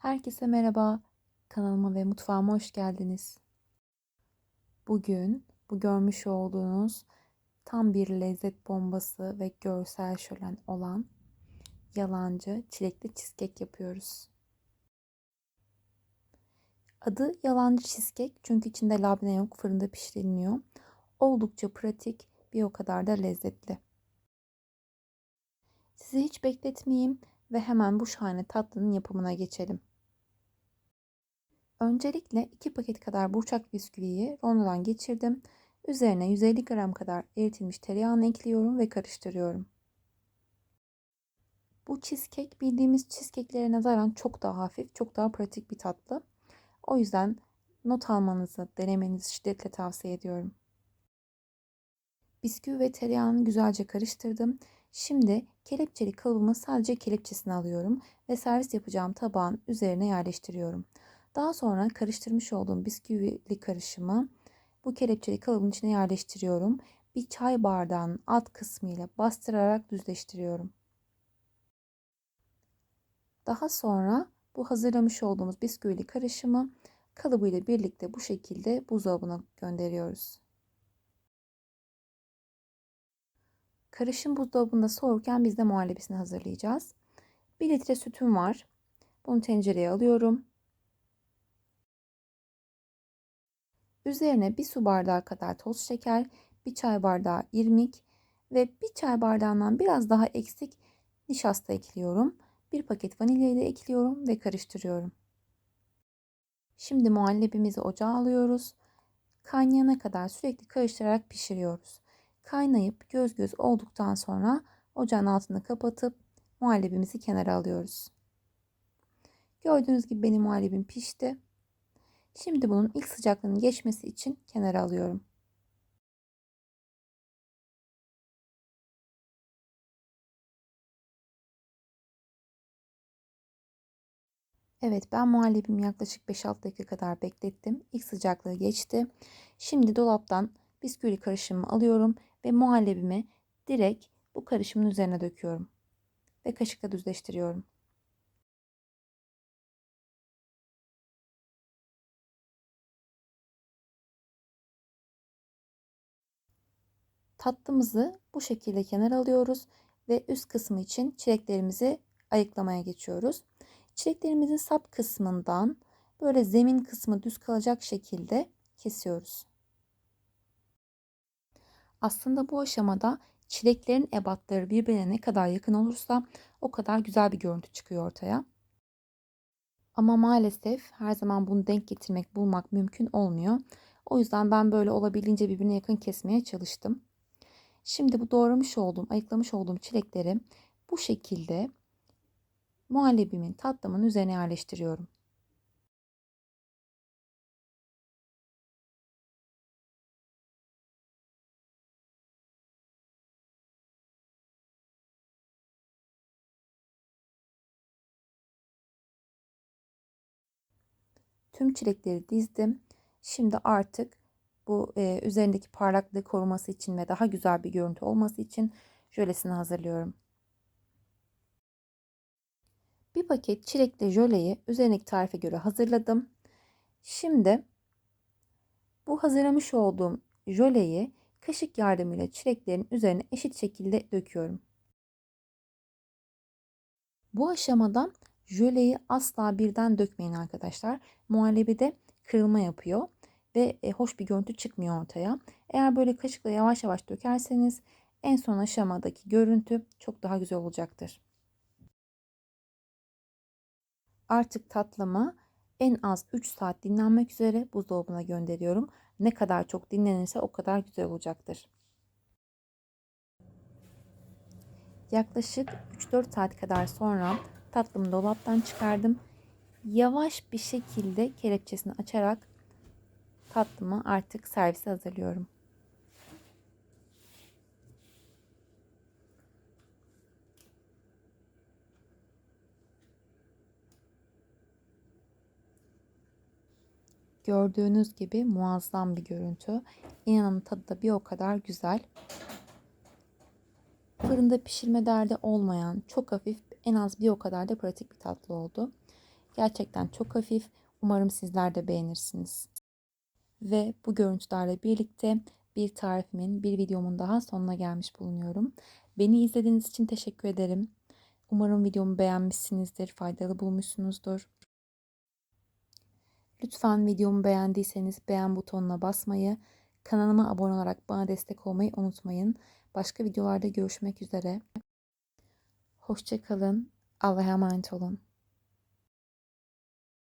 Herkese merhaba. Kanalıma ve mutfağıma hoş geldiniz. Bugün bu görmüş olduğunuz tam bir lezzet bombası ve görsel şölen olan yalancı çilekli cheesecake yapıyoruz. Adı yalancı cheesecake çünkü içinde labne yok, fırında pişirilmiyor. Oldukça pratik, bir o kadar da lezzetli. Sizi hiç bekletmeyeyim ve hemen bu şahane tatlının yapımına geçelim. Öncelikle 2 paket kadar burçak bisküviyi rondodan geçirdim. Üzerine 150 gram kadar eritilmiş tereyağını ekliyorum ve karıştırıyorum. Bu cheesecake bildiğimiz cheesecake'lere nazaran çok daha hafif, çok daha pratik bir tatlı. O yüzden not almanızı, denemenizi şiddetle tavsiye ediyorum. Bisküvi ve tereyağını güzelce karıştırdım. Şimdi kelepçeli kalıbımı sadece kelepçesini alıyorum ve servis yapacağım tabağın üzerine yerleştiriyorum. Daha sonra karıştırmış olduğum bisküvili karışımı bu kelepçeli kalıbın içine yerleştiriyorum. Bir çay bardağının alt kısmıyla bastırarak düzleştiriyorum. Daha sonra bu hazırlamış olduğumuz bisküvili karışımı kalıbıyla birlikte bu şekilde buzdolabına gönderiyoruz. Karışım buzdolabında soğurken biz de muhallebisini hazırlayacağız. 1 litre sütüm var. Bunu tencereye alıyorum. Üzerine bir su bardağı kadar toz şeker, bir çay bardağı irmik ve bir çay bardağından biraz daha eksik nişasta ekliyorum. Bir paket vanilya ile ekliyorum ve karıştırıyorum. Şimdi muhallebimizi ocağa alıyoruz. Kaynayana kadar sürekli karıştırarak pişiriyoruz. Kaynayıp göz göz olduktan sonra ocağın altını kapatıp muhallebimizi kenara alıyoruz. Gördüğünüz gibi benim muhallebim pişti. Şimdi bunun ilk sıcaklığının geçmesi için kenara alıyorum. Evet ben muhallebimi yaklaşık 5-6 dakika kadar beklettim. İlk sıcaklığı geçti. Şimdi dolaptan bisküvi karışımımı alıyorum ve muhallebimi direkt bu karışımın üzerine döküyorum. Ve kaşıkla düzleştiriyorum. Tatlımızı bu şekilde kenara alıyoruz ve üst kısmı için çileklerimizi ayıklamaya geçiyoruz. Çileklerimizin sap kısmından böyle zemin kısmı düz kalacak şekilde kesiyoruz. Aslında bu aşamada çileklerin ebatları birbirine ne kadar yakın olursa o kadar güzel bir görüntü çıkıyor ortaya. Ama maalesef her zaman bunu denk getirmek, bulmak mümkün olmuyor. O yüzden ben böyle olabildiğince birbirine yakın kesmeye çalıştım. Şimdi bu doğramış olduğum, ayıklamış olduğum çilekleri bu şekilde muhallebimin tatlımın üzerine yerleştiriyorum. Tüm çilekleri dizdim. Şimdi artık bu e, üzerindeki parlaklığı koruması için ve daha güzel bir görüntü olması için jölesini hazırlıyorum. Bir paket çilekli jöleyi üzerindeki tarife göre hazırladım. Şimdi bu hazırlamış olduğum jöleyi kaşık yardımıyla çileklerin üzerine eşit şekilde döküyorum. Bu aşamada jöleyi asla birden dökmeyin arkadaşlar. Muhallebide kırılma yapıyor ve e, hoş bir görüntü çıkmıyor ortaya. Eğer böyle kaşıkla yavaş yavaş dökerseniz en son aşamadaki görüntü çok daha güzel olacaktır. Artık tatlımı en az 3 saat dinlenmek üzere buzdolabına gönderiyorum. Ne kadar çok dinlenirse o kadar güzel olacaktır. Yaklaşık 3-4 saat kadar sonra tatlımı dolaptan çıkardım. Yavaş bir şekilde kelepçesini açarak tatlımı artık servise hazırlıyorum. Gördüğünüz gibi muazzam bir görüntü. İnanın tadı da bir o kadar güzel. Fırında pişirme derdi olmayan, çok hafif, en az bir o kadar da pratik bir tatlı oldu. Gerçekten çok hafif. Umarım sizler de beğenirsiniz. Ve bu görüntülerle birlikte bir tarifimin, bir videomun daha sonuna gelmiş bulunuyorum. Beni izlediğiniz için teşekkür ederim. Umarım videomu beğenmişsinizdir, faydalı bulmuşsunuzdur. Lütfen videomu beğendiyseniz beğen butonuna basmayı, kanalıma abone olarak bana destek olmayı unutmayın. Başka videolarda görüşmek üzere. Hoşçakalın. Allah'a emanet olun.